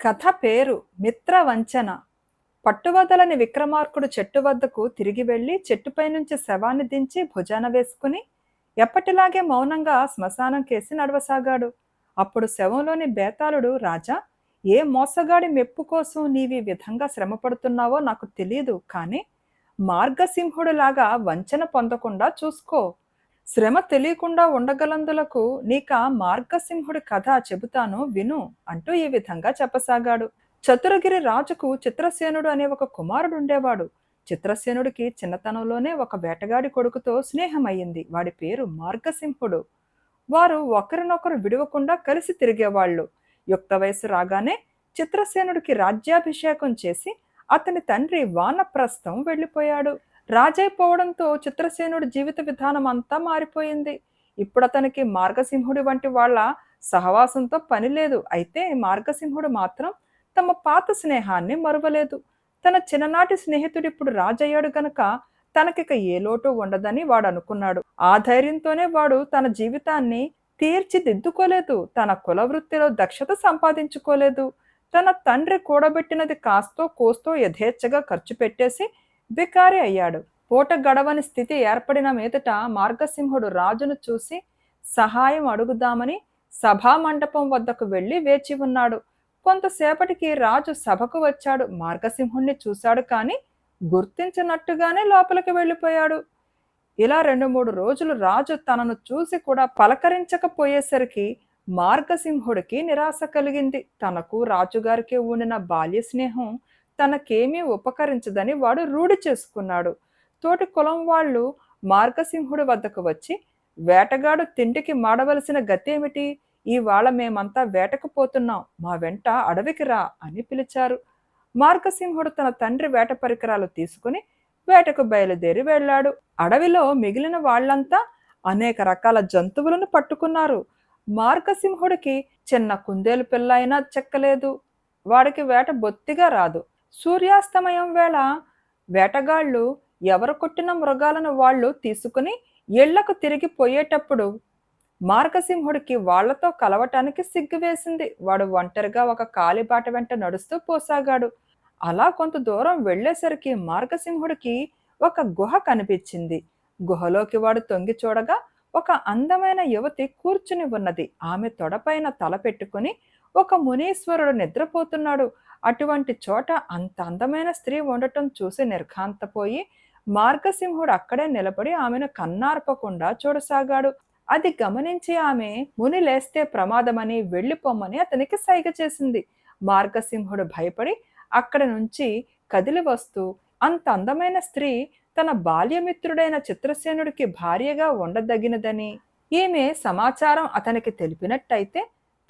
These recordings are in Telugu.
కథ పేరు మిత్రవంచన. పట్టువదలని విక్రమార్కుడు చెట్టు వద్దకు తిరిగి వెళ్ళి చెట్టుపై నుంచి శవాన్ని దించి భుజాన వేసుకుని ఎప్పటిలాగే మౌనంగా శ్మశానం కేసి నడవసాగాడు. అప్పుడు శవంలోని బేతాళుడు రాజా ఏ మోసగాడి మెప్పు కోసం నీవి విధంగా విధంగా శ్రమపడుతున్నావో నాకు తెలియదు కానీ మార్గసింహుడులాగా వంచన పొందకుండా చూసుకో. శ్రమ తెలియకుండా ఉండగలందులకు నీక మార్గసింహుడి కథ చెబుతాను విను అంటూ ఈ విధంగా చెప్పసాగాడు. చతురగిరి రాజుకు చిత్రసేనుడు అనే ఒక కుమారుడు ఉండేవాడు చిత్రసేనుడికి చిన్నతనంలోనే ఒక వేటగాడి కొడుకుతో స్నేహమయ్యింది. వాడి పేరు మార్గసింహుడు. వారు ఒకరినొకరు విడవకుండా కలిసి తిరిగేవాళ్ళు. యుక్త వయసు రాగానే చిత్రసేనుడికి రాజ్యాభిషేకం చేసి అతని తండ్రి వానప్రస్థం వెళ్ళిపోయాడు. రాజైపోవడంతో చిత్రసేనుడి జీవిత విధానం అంతా మారిపోయింది. ఇప్పుడు అతనికి మార్గసింహుడి వంటి వాళ్ళ సహవాసంతో పని లేదు. అయితే మార్గసింహుడు మాత్రం తమ పాత స్నేహాన్ని మరువలేదు. తన చిన్ననాటి స్నేహితుడు ఇప్పుడు రాజయ్యాడు గనక తనకిక ఏ లోటు ఉండదని వాడు అనుకున్నాడు. ఆ ధైర్యంతోనే వాడు తన జీవితాన్ని తీర్చిదిద్దుకోలేదు. తన కుల వృత్తిలో దక్షత సంపాదించుకోలేదు. తన తండ్రి కూడబెట్టినది కాస్తో కోస్తో యథేచ్ఛగా ఖర్చు పెట్టేసి బికారి అయ్యాడు. పూట గడవని స్థితి ఏర్పడిన మీదట మార్గసింహుడు రాజును చూసి సహాయం అడుగుదామని సభా మండపం వద్దకు వెళ్ళి వేచి ఉన్నాడు. కొంతసేపటికి రాజు సభకు వచ్చాడు. మార్గసింహుణ్ణి చూశాడు కానీ గుర్తించినట్టుగానే లోపలికి వెళ్ళిపోయాడు. ఇలా రెండు మూడు రోజులు రాజు తనను చూసి కూడా పలకరించకపోయేసరికి మార్గసింహుడికి నిరాశ కలిగింది. తనకు రాజుగారికి ఉండిన బాల్య స్నేహం తనకేమీ ఉపకరించదని వాడు రూఢి చేసుకున్నాడు. తోటి కులం వాళ్ళు మార్గసింహుడి వద్దకు వచ్చి వేటగాడు తిండికి మాడవలసిన గతేమిటి? ఇవాళ మేమంతా వేటకు పోతున్నాం మా వెంట అడవికి రా అని పిలిచారు. మార్గసింహుడు తన తండ్రి వేట పరికరాలు తీసుకుని వేటకు బయలుదేరి వెళ్ళాడు. అడవిలో మిగిలిన వాళ్ళంతా అనేక రకాల జంతువులను పట్టుకున్నారు. మార్గసింహుడికి చిన్న కుందేలు పిల్ల అయినా చెక్కలేదు. వాడికి వేట బొత్తిగా రాదు. సూర్యాస్తమయం వేళ వేటగాళ్ళు ఎవరు కొట్టిన మృగాలను వాళ్ళు తీసుకుని ఇళ్ళకు తిరిగి పోయేటప్పుడు మార్గసింహుడికి వాళ్ళతో కలవటానికి సిగ్గు వేసింది. వాడు ఒంటరిగా ఒక కాలిబాట వెంట నడుస్తూ పోసాగాడు. అలా కొంత దూరం వెళ్ళేసరికి మార్గసింహుడికి ఒక గుహ కనిపించింది. గుహలోకి వాడు తొంగి చూడగా ఒక అందమైన యువతి కూర్చుని ఉన్నది. ఆమె తొడపైన తల పెట్టుకుని ఒక మునీశ్వరుడు నిద్రపోతున్నాడు. అటువంటి చోట అంత అందమైన స్త్రీ ఉండటం చూసి నిర్ఘాంతపోయి మార్గసింహుడు అక్కడే నిలబడి ఆమెను కన్నార్పకుండా చూడసాగాడు. అది గమనించి ఆమె ముని లేస్తే ప్రమాదమని వెళ్ళిపోమ్మని అతనికి సైగ చేసింది. మార్గసింహుడు భయపడి అక్కడి నుంచి కదిలి వస్తూ అంత అందమైన స్త్రీ తన బాల్యమిత్రుడైన చిత్రసేనుడికి భార్యగా ఉండదగినదని. ఈమె సమాచారం అతనికి తెలిపినట్టయితే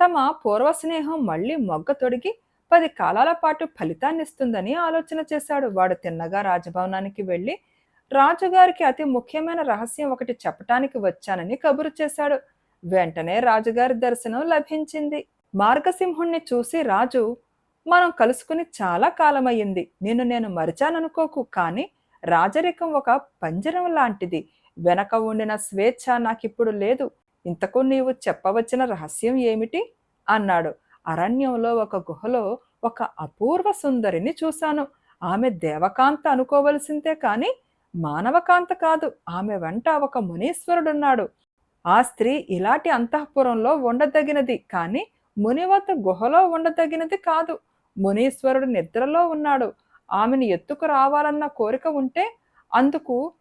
తమ పూర్వ స్నేహం మళ్ళీ మొగ్గ తొడిగి పది కాలాల పాటు ఫలితాన్నిస్తుందని ఆలోచన చేశాడు. వాడు తిన్నగా రాజభవనానికి వెళ్ళి రాజుగారికి అతి ముఖ్యమైన రహస్యం ఒకటి చెప్పటానికి వచ్చానని కబురు చేశాడు. వెంటనే రాజుగారి దర్శనం లభించింది. మార్గసింహుణ్ణి చూసి రాజు మనం కలుసుకుని చాలా కాలమయ్యింది. నిన్ను నేను మరిచాననుకోకు కానీ రాజరికం ఒక పంజరం లాంటిది. వెనక ఉండిన స్వేచ్ఛ నాకిప్పుడు లేదు. ఇంతకు నీవు చెప్పవచ్చిన రహస్యం ఏమిటి? అన్నాడు. అరణ్యంలో ఒక గుహలో ఒక అపూర్వ సుందరిని చూశాను. ఆమె దేవకాంత అనుకోవలసిందే కానీ మానవకాంత కాదు. ఆమె వెంట ఒక మునీశ్వరుడున్నాడు. ఆ స్త్రీ ఇలాంటి అంతఃపురంలో ఉండదగినది కానీ మునివత గుహలో ఉండదగినది కాదు. మునీశ్వరుడు నిద్రలో ఉన్నాడు. ఆమెను ఎత్తుకు రావాలన్న కోరిక ఉంటే అందుకు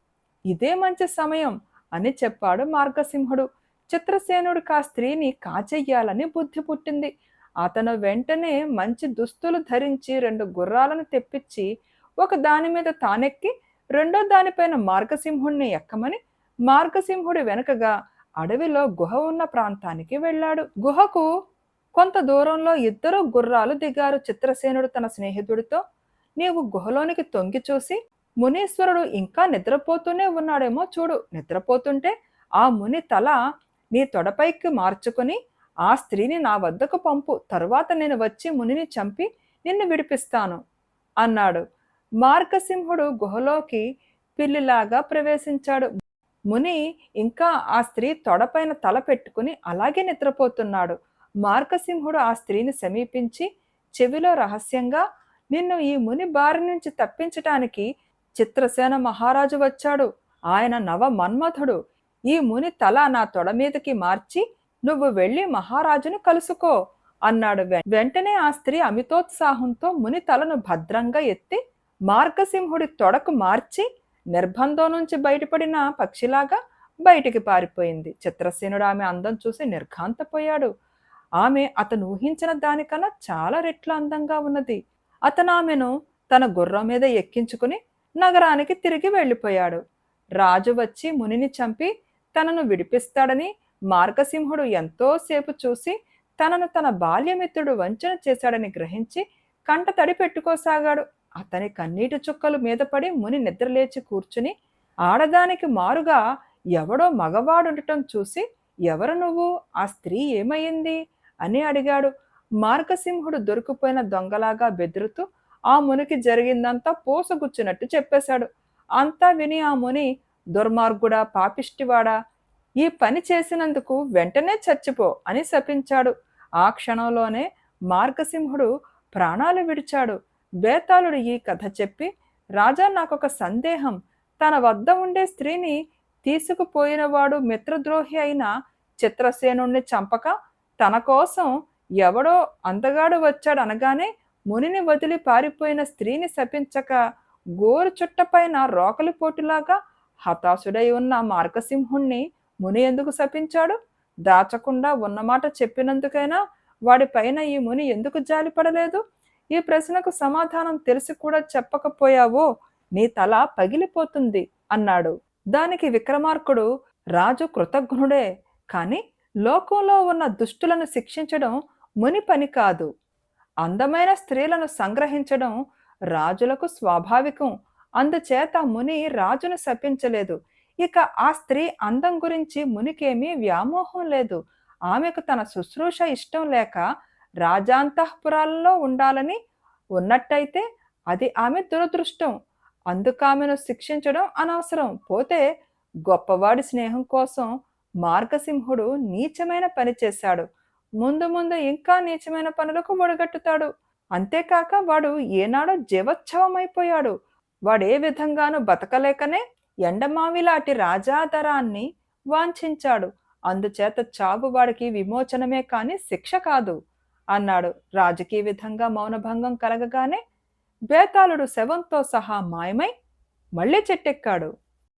ఇదే మంచి సమయం అని చెప్పాడు మార్గసింహుడు. చిత్రసేనుడికి ఆ స్త్రీని కాచెయ్యాలని బుద్ధి పుట్టింది. అతను వెంటనే మంచి దుస్తులు ధరించి రెండు గుర్రాలను తెప్పించి ఒక దాని మీద తానెక్కి రెండో దానిపైన మార్గసింహుణ్ణి ఎక్కమని మార్గసింహుడి వెనుకగా అడవిలో గుహ ఉన్న ప్రాంతానికి వెళ్ళాడు. గుహకు కొంత దూరంలో ఇద్దరు గుర్రాలు దిగారు చిత్రసేనుడు తన స్నేహితుడితో. నీవు గుహలోనికి తొంగి చూసి మునీశ్వరుడు ఇంకా నిద్రపోతూనే ఉన్నాడేమో చూడు. నిద్రపోతుంటే ఆ ముని తల నీ తొడపైకి మార్చుకుని ఆ స్త్రీని నా వద్దకు పంపు. తరువాత నేను వచ్చి మునిని చంపి నిన్ను విడిపిస్తాను అన్నాడు. మార్గసింహుడు గుహలోకి పిల్లిలాగా ప్రవేశించాడు. ముని ఇంకా ఆ స్త్రీ తొడపైన తల పెట్టుకుని అలాగే నిద్రపోతున్నాడు. మార్గసింహుడు ఆ స్త్రీని సమీపించి చెవిలో రహస్యంగా నిన్ను ఈ ముని బారి నుంచి తప్పించటానికి చిత్రసేన మహారాజు వచ్చాడు. ఆయన నవ మన్మథుడు. ఈ ముని తల నా తొడ మీదకి మార్చి నువ్వు వెళ్ళి మహారాజును కలుసుకో అన్నాడు వెంటనే ఆ స్త్రీ అమితోత్సాహంతో ముని తలను భద్రంగా ఎత్తి మార్గసింహుడి తొడకు మార్చి నిర్బంధం నుంచి బయటపడిన పక్షిలాగా బయటికి పారిపోయింది. చిత్రసేనుడు ఆమె అందం చూసి నిర్ఘాంతపోయాడు. ఆమె అతను ఊహించిన దానికన్నా చాలా రెట్లు అందంగా ఉన్నది. అతను ఆమెను తన గుర్రం మీద ఎక్కించుకుని నగరానికి తిరిగి వెళ్ళిపోయాడు. రాజు వచ్చి మునిని చంపి తనను విడిపిస్తాడని మార్గసింహుడు ఎంతోసేపు చూసి తనను తన బాల్యమిత్రుడు వంచన చేశాడని గ్రహించి కంట తడి పెట్టుకోసాగాడు. అతని కన్నీటి చుక్కలు మీద పడి ముని నిద్రలేచి కూర్చుని ఆడదానికి మారుగా ఎవడో మగవాడుండటం చూసి ఎవరు నువ్వు? ఆ స్త్రీ ఏమయ్యింది? అని అడిగాడు. మార్గసింహుడు దొరికిపోయిన దొంగలాగా బెదురుతూ ఆ మునికి జరిగిందంతా పోసగుచ్చినట్టు చెప్పేశాడు. అంతా విని ఆ ముని దుర్మార్గుడా పాపిష్టివాడా ఈ పని చేసినందుకు వెంటనే చచ్చిపో అని శపించాడు. ఆ క్షణంలోనే మార్గసింహుడు ప్రాణాలు విడిచాడు. బేతాళుడు ఈ కథ చెప్పి రాజా నాకొక సందేహం. తన వద్ద ఉండే స్త్రీని తీసుకుపోయినవాడు మిత్రద్రోహి అయిన చిత్రసేనుణ్ణి చంపక తన కోసం ఎవడో అంతగాడు వచ్చాడు అనగానే మునిని వదిలి పారిపోయిన స్త్రీని శపించక గోరు చుట్టపైన రోకలి పోటులాగా హతాశుడై ఉన్న మార్గసింహుణ్ణి ముని ఎందుకు శపించాడు? దాచకుండా ఉన్నమాట చెప్పినందుకైనా వాడిపైన ఈ ముని ఎందుకు జాలిపడలేదు? ఈ ప్రశ్నకు సమాధానం తెలిసి కూడా చెప్పకపోయావో? నీ తల పగిలిపోతుంది అన్నాడు. దానికి విక్రమార్కుడు రాజు కృతజ్ఞుడే కాని లోకంలో ఉన్న దుష్టులను శిక్షించడం ముని పని కాదు. అందమైన స్త్రీలను సంగ్రహించడం రాజులకు స్వాభావికం. అందుచేత ముని రాజును శపించలేదు. ఇక ఆ స్త్రీ అందం గురించి మునికేమీ వ్యామోహం లేదు. ఆమెకు తన శుశ్రూష ఇష్టం లేక రాజాంతఃపురాలలో ఉండాలని ఉన్నట్టయితే అది ఆమె దురదృష్టం. అందుకామెను శిక్షించడం అనవసరం. పోతే గొప్పవాడి స్నేహం కోసం మార్గసింహుడు నీచమైన పని చేశాడు. ముందు ముందు ఇంకా నీచమైన పనులకు ఒడగట్టుతాడు. అంతేకాక వాడు ఏనాడో జీవోత్సవమైపోయాడు. వాడే విధంగానూ బతకలేకనే ఎండమావిలాటి రాజాదరాన్ని వాంఛించాడు. అందుచేత చావు వాడికి విమోచనమే కాని శిక్ష కాదు అన్నాడు. రాజకీయ విధంగా మౌనభంగం కలగగానే బేతాళుడు శవంతో సహా మాయమై మళ్ళీ చెట్టెక్కాడు.